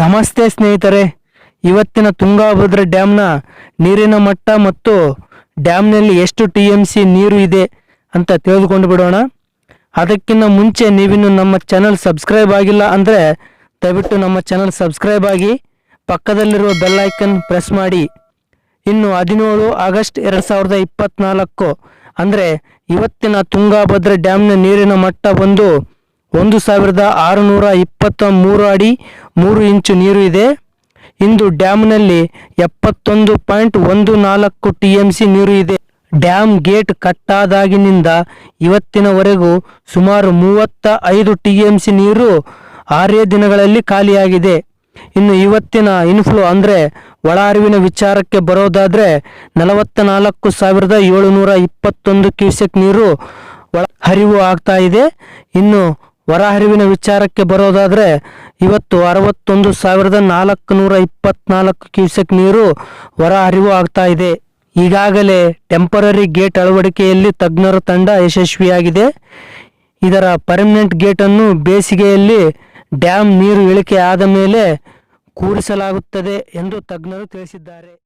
ನಮಸ್ತೆ ಸ್ನೇಹಿತರೆ. ಇವತ್ತಿನ ತುಂಗಾಭದ್ರಾ ಡ್ಯಾಮ್ನ ನೀರಿನ ಮಟ್ಟ ಮತ್ತು ಡ್ಯಾಮ್ನಲ್ಲಿ ಎಷ್ಟು ಟಿ ಎಂ ಸಿ ನೀರು ಇದೆ ಅಂತ ತಿಳಿದುಕೊಂಡು ಬಿಡೋಣ. ಅದಕ್ಕಿಂತ ಮುಂಚೆ ನೀವಿನ್ನು ನಮ್ಮ ಚಾನಲ್ ಸಬ್ಸ್ಕ್ರೈಬ್ ಆಗಿಲ್ಲ ಅಂದರೆ ದಯವಿಟ್ಟು ನಮ್ಮ ಚಾನಲ್ ಸಬ್ಸ್ಕ್ರೈಬ್ ಆಗಿ ಪಕ್ಕದಲ್ಲಿರುವ ಬೆಲ್ ಐಕನ್ ಪ್ರೆಸ್ ಮಾಡಿ. ಇನ್ನು ಹದಿನೇಳು ಆಗಸ್ಟ್ ಎರಡು ಸಾವಿರದ ಇಪ್ಪತ್ನಾಲ್ಕು ಅಂದರೆ ಇವತ್ತಿನ ತುಂಗಾಭದ್ರಾ ಡ್ಯಾಮ್ನ ನೀರಿನ ಮಟ್ಟ ಬಂದು ಒಂದು ಸಾವಿರದ ಆರುನೂರ ಇಪ್ಪತ್ತ ಮೂರು ಅಡಿ ಮೂರು ಇಂಚು ನೀರು ಇದೆ. ಇಂದು ಡ್ಯಾಮ್ನಲ್ಲಿ ಎಪ್ಪತ್ತೊಂದು ಪಾಯಿಂಟ್ ಒಂದು ನಾಲ್ಕು ಟಿ ಎಂ ಸಿ ನೀರು ಇದೆ. ಡ್ಯಾಮ್ ಗೇಟ್ ಕಟ್ಟಾದಾಗಿನಿಂದ ಇವತ್ತಿನವರೆಗೂ ಸುಮಾರು ಮೂವತ್ತ ಐದು ಟಿ ಎಂ ಸಿ ನೀರು ಆರೇ ದಿನಗಳಲ್ಲಿ ಖಾಲಿಯಾಗಿದೆ. ಇನ್ನು ಇವತ್ತಿನ ಇನ್ಫ್ಲೋ ಅಂದರೆ ಒಳ ಅರಿವಿನ ವಿಚಾರಕ್ಕೆ ಬರೋದಾದರೆ ನಲವತ್ತ ನಾಲ್ಕು ಸಾವಿರದ ಏಳುನೂರ ಇಪ್ಪತ್ತೊಂದು ಕ್ಯೂಸೆಕ್ ನೀರು ಒಳ ಹರಿವು ಆಗ್ತಾ ಇದೆ. ಇನ್ನು ಹೊರ ಹರಿವಿನ ವಿಚಾರಕ್ಕೆ ಬರೋದಾದರೆ ಇವತ್ತು ಅರವತ್ತೊಂದು ಸಾವಿರದ ನಾಲ್ಕು ನೂರ ಇಪ್ಪತ್ನಾಲ್ಕು ಕ್ಯೂಸೆಕ್ ನೀರು ಹೊರಹರಿವು ಆಗ್ತಾ ಇದೆ. ಈಗಾಗಲೇ ಟೆಂಪರರಿ ಗೇಟ್ ಅಳವಡಿಕೆಯಲ್ಲಿ ತಜ್ಞರ ತಂಡ ಯಶಸ್ವಿಯಾಗಿದೆ. ಇದರ ಪರ್ಮನೆಂಟ್ ಗೇಟನ್ನು ಬೇಸಿಗೆಯಲ್ಲಿ ಡ್ಯಾಮ್ ನೀರು ಇಳಿಕೆ ಆದ ಮೇಲೆ ಕೂರಿಸಲಾಗುತ್ತದೆ ಎಂದು ತಜ್ಞರು ತಿಳಿಸಿದ್ದಾರೆ.